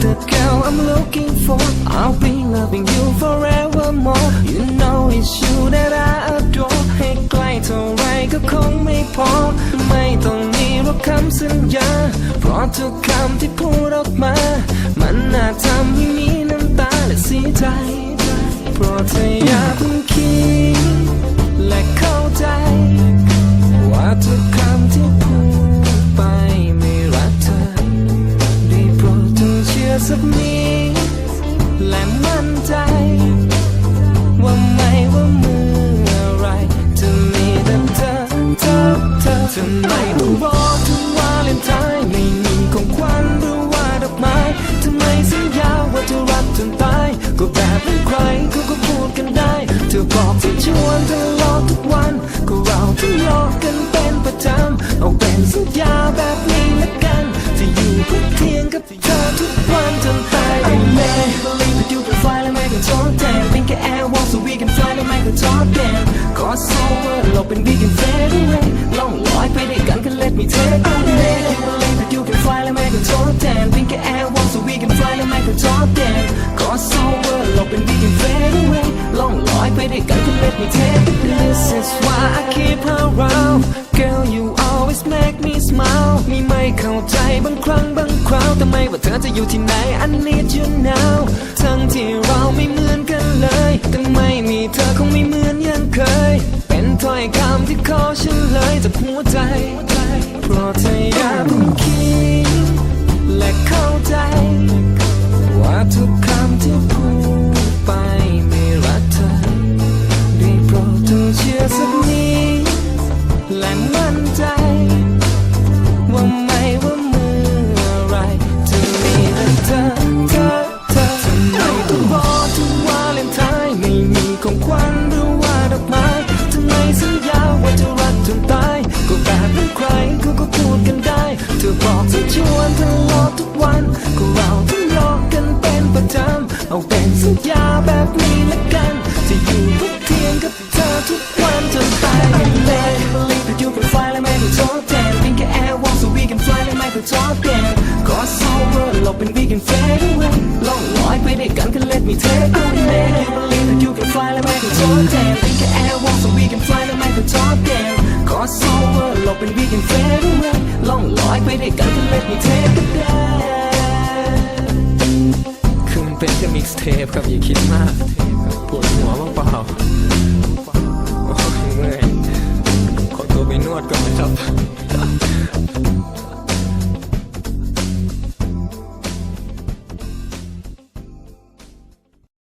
the girl I'm looking for. I'll be loving you forevermore. You know it's you that I adore. ให้ไกลเท่าไรก็คงไม่พอ ไม่ต้องมีหรอกคำสัญญา เพราะทุกคำที่พูดออกมา มันน่าทำให้มี สักนิดและมั่นใจ ว่าไม่ว่าเมื่อไรจะมีแต่เธอเธอเธอทำไมต้องบอกทุกวาเลนไทน์ไม่มีของขวัญหรือว่าดอกไม้ทำไมสัญญาว่าจะรักจนตายก็แบบไม่ใครเขาก็พูดกันได้ เธอบอกที่ชวนเธอรอทุกวันก็เราที่รอกันเป็นประจำเอาเป็นสัญญาแบบนี้ละกันจะอยู่เพื่อเทีย กับเธอทุกวันจนตายไปเลย believe that you can fly และไม่ต้องทดแทนเป็นแค่ air walk so we can fly และไม่ต้องทดแทน cross over เราเป็น we can fade away ล่องลอยไปด้วยกันกัน let me take a way believe that you can fly และไม่ต้องทดแทนเป็นแค่ air walk so we can fly และไม่ต้องทดแทน cross over เราเป็น we can fade away ล่องลอยไปด้วยกันกัน let me take a this is why I keep her around girl you always make me smile มีไม่เข้าใจบางครั้ง จะอยู่ที่ไหน I need you now ทั้งที่เราไม่เหมือนกันเลยแต่ไม่มีเธอคงไม่เหมือนอย่างเคย เป็นถ้อยคำที่ขอฉันเลยจากหัวใจเพราะเธออย่าเพิ่งคิดและเข้าใจ เธอบอกเธอชวนทะเธอรอทุกวันก็เราทั้งรอกันเป็นประจำเอาเป็นสัญญาแบบนี้ละกันจะอยู่ทุกเทียงกับเธอทุกวันจนตายไปเลย Believe that you can fly และไม่ต้องทดแทนเป็นแค่ air walk so we can fly และไม่ต้องทดแทน cross over เราเป็น we can fade away ล่องลอยไปด้วยกันกัน let me take a way You believe that you can fly และไม่ต้องทดแทนเป็นแค่ air walk so we can fly และไม่ต้องทดแทน cross over เราเป็น we can fade away ลอยไปด้วยกันกัน let me take a day คือมันเป็นแค่มิกซ์เทปครับอย่าคิดมากปวดหัวเปล่า